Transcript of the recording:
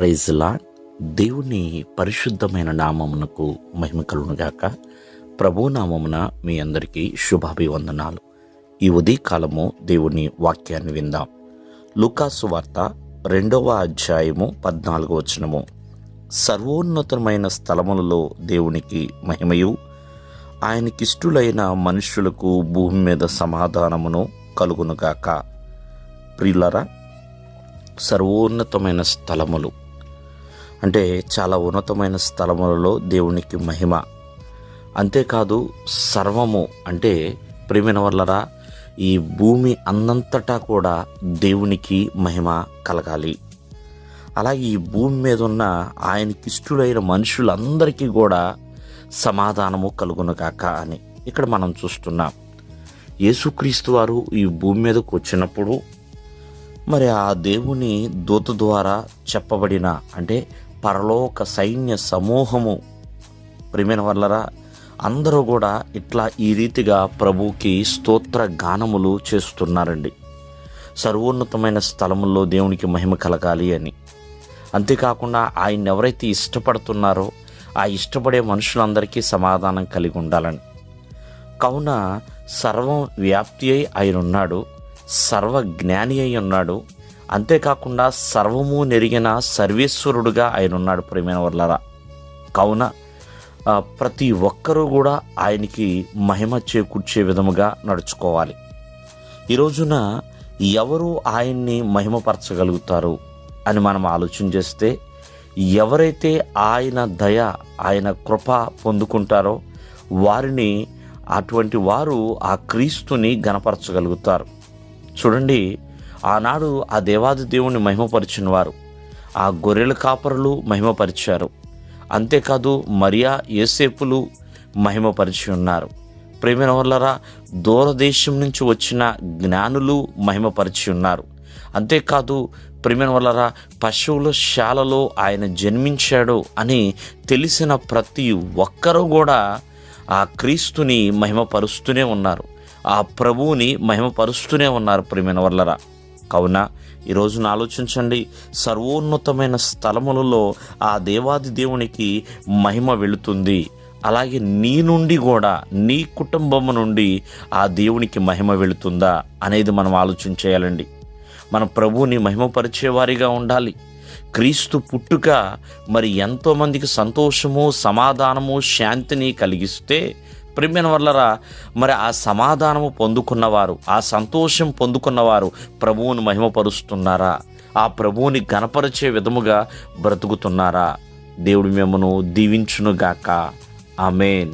ప్రైజ్లా దేవుని పరిశుద్ధమైన నామమునకు మహిమ కలుగునుగాక ప్రభు నామమున మీ అందరికీ శుభాభివందనాలు. ఈ ఉదయకాలము దేవుని వాక్యాన్ని విందాం. లుకాసు వార్త రెండవ అధ్యాయము పద్నాలుగో వచనము. సర్వోన్నతమైన స్థలములలో దేవునికి మహిమయు. ఆయనకిష్టులైన మనుష్యులకు భూమి మీద సమాధానమును కలుగునుగాక ప్రియులరా సర్వోన్నతమైన స్థలములు. అంటే చాలా ఉన్నతమైన స్థలములలో దేవునికి మహిమ. అంతేకాదు సర్వము అంటే ప్రేమిన వల్లరా ఈ భూమి అందంతటా కూడా దేవునికి మహిమ కలగాలి. అలాగే ఈ భూమి మీద ఉన్న ఆయనకి మనుషులందరికీ కూడా సమాధానము కలుగునుగాక అని ఇక్కడ మనం చూస్తున్నాం. యేసుక్రీస్తు వారు ఈ భూమి మీదకు వచ్చినప్పుడు మరి ఆ దేవుని దూత ద్వారా చెప్పబడిన అంటే పరలోక సైన్య సమూహము. ప్రిమిన వల్లరా అందరూ కూడా ఇట్లా ఈ రీతిగా ప్రభుకి స్తోత్ర గానములు చేస్తున్నారండి. సర్వోన్నతమైన స్థలముల్లో దేవునికి మహిమ కలగాలి అని. అంతేకాకుండా ఆయన ఎవరైతే ఇష్టపడుతున్నారో ఆ ఇష్టపడే మనుషులందరికీ సమాధానం కలిగి ఉండాలని. కావున సర్వం వ్యాప్తి అయి ఆయన ఉన్నాడు సర్వజ్ఞాని అయి ఉన్నాడు అంతేకాకుండా సర్వము నెరిగిన సర్వేశ్వరుడుగా ఆయన ఉన్నాడు ప్రేమైన వర్లరా. కావున ప్రతి ఒక్కరూ కూడా ఆయనకి మహిమ చేకూర్చే విధముగా నడుచుకోవాలి. ఈ రోజున ఎవరు ఆయన్ని మహిమపరచగలుగుతారు అని మనం ఆలోచన చేస్తే ఎవరైతే ఆయన దయ ఆయన కృప పొందుకుంటారో వారిని అటువంటి వారు ఆ క్రీస్తుని గనపరచగలుగుతారు చూడండి ఆనాడు ఆ దేవాది దేవుణ్ణి మహిమపరిచిన వారు ఆ గొర్రెల కాపరులు మహిమపరిచారు. అంతేకాదు మరియా ఏసేపులు మహిమపరిచి ఉన్నారు. ప్రేమిన వల్లరా దూరదేశం నుంచి వచ్చిన జ్ఞానులు మహిమపరిచి ఉన్నారు. అంతేకాదు ప్రేమిన వల్లరా పశువుల శాలలో ఆయన జన్మించాడు అని తెలిసిన ప్రతి ఒక్కరూ కూడా ఆ క్రీస్తుని మహిమపరుస్తూనే ఉన్నారు. ఆ ప్రభువుని మహిమపరుస్తూనే ఉన్నారు ప్రేమిన వల్లరా. కావున ఈ ఆలోచించండి. సర్వోన్నతమైన స్థలములలో ఆ దేవాది దేవునికి మహిమ వెళుతుంది. అలాగే నీ నుండి కూడా నీ కుటుంబము నుండి ఆ దేవునికి మహిమ వెళుతుందా అనేది మనం ఆలోచన చేయాలండి మన ప్రభువుని మహిమపరిచేవారిగా ఉండాలి. క్రీస్తు పుట్టుక మరి ఎంతోమందికి సంతోషము సమాధానము శాంతిని కలిగిస్తే ప్రిమిన వల్లరా మరి ఆ సమాధానము పొందుకున్నవారు ఆ సంతోషం పొందుకున్నవారు ప్రభువుని మహిమపరుస్తున్నారా? ఆ ప్రభువుని గనపరిచే విధముగా బ్రతుకుతున్నారా? దేవుడు మిమ్మను దీవించునుగాక. ఆమెన్.